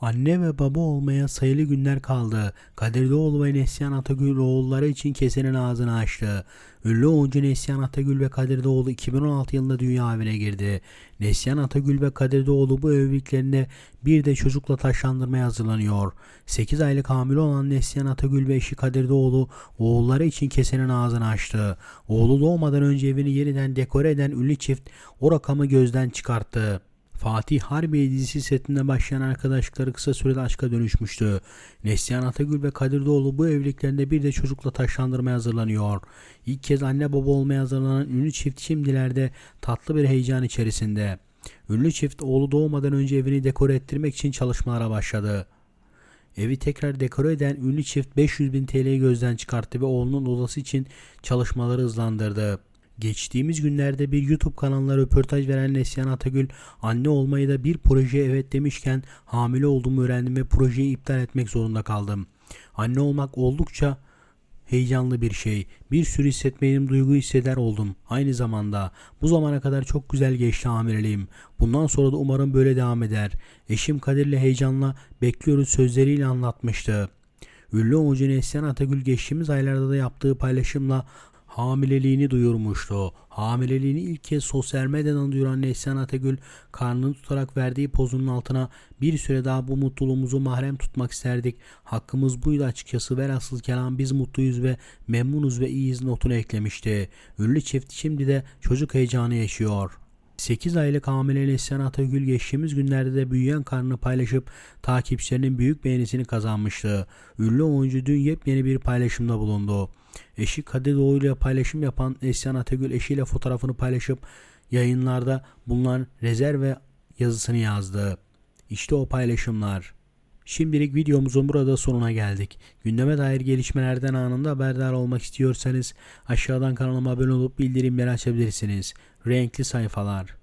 Anne ve baba olmaya sayılı günler kaldı. Kadir Doğulu ve Neslihan Atagül oğulları için kesenin ağzını açtı. Ünlü oyuncu Neslihan Atagül ve Kadir Doğulu 2016 yılında dünya evine girdi. Neslihan Atagül ve Kadir Doğulu bu evliliklerinde bir de çocukla taşlandırmaya hazırlanıyor. 8 aylık hamile olan Neslihan Atagül ve eşi Kadir Doğulu oğulları için kesenin ağzını açtı. Oğlu doğmadan önce evini yeniden dekore eden ünlü çift o rakamı gözden çıkarttı. Fatih Harbiye dizisi setinde başlayan arkadaşlıkları kısa sürede aşka dönüşmüştü. Neslihan Atagül ve Kadir Doğulu bu evliliklerinde bir de çocukla taşlandırmaya hazırlanıyor. İlk kez anne baba olmaya hazırlanan ünlü çift şimdilerde tatlı bir heyecan içerisinde. Ünlü çift oğlu doğmadan önce evini dekore ettirmek için çalışmalara başladı. Evi tekrar dekore eden ünlü çift 500 bin TL'yi gözden çıkarttı ve oğlunun odası için çalışmaları hızlandırdı. Geçtiğimiz günlerde bir YouTube kanalına röportaj veren Neslihan Atagül anne olmayı da bir projeye evet demişken hamile olduğumu öğrendim ve projeyi iptal etmek zorunda kaldım. Anne olmak oldukça heyecanlı bir şey. Bir sürü hissetmediğim duygu hisseder oldum. Aynı zamanda bu zamana kadar çok güzel geçti hamileliğim. Bundan sonra da umarım böyle devam eder. Eşim Kadir'le heyecanla bekliyoruz sözleriyle anlatmıştı. Ünlü oyuncu Neslihan Atagül geçtiğimiz aylarda da yaptığı paylaşımla hamileliğini duyurmuştu. Hamileliğini ilk kez sosyal medyadan duyuran Neslihan Atagül karnını tutarak verdiği pozunun altına bir süre daha bu mutluluğumuzu mahrem tutmak isterdik. Hakkımız buydu açıkçası velhasıl kelam biz mutluyuz ve memnunuz ve iyiyiz notunu eklemişti. Ünlü çift şimdi de çocuk heyecanı yaşıyor. 8 aylık hamile Neslihan Atagül geçtiğimiz günlerde de büyüyen karnını paylaşıp takipçilerinin büyük beğenisini kazanmıştı. Ünlü oyuncu dün yepyeni bir paylaşımda bulundu. Eşi Kadir Doğulu ile paylaşım yapan Neslihan Atagül eşiyle fotoğrafını paylaşıp yayınlarda bulunan rezerve yazısını yazdı. İşte o paylaşımlar. Şimdilik videomuzun burada sonuna geldik. Gündeme dair gelişmelerden anında haberdar olmak istiyorsanız aşağıdan kanalıma abone olup bildirimleri açabilirsiniz. Renkli sayfalar.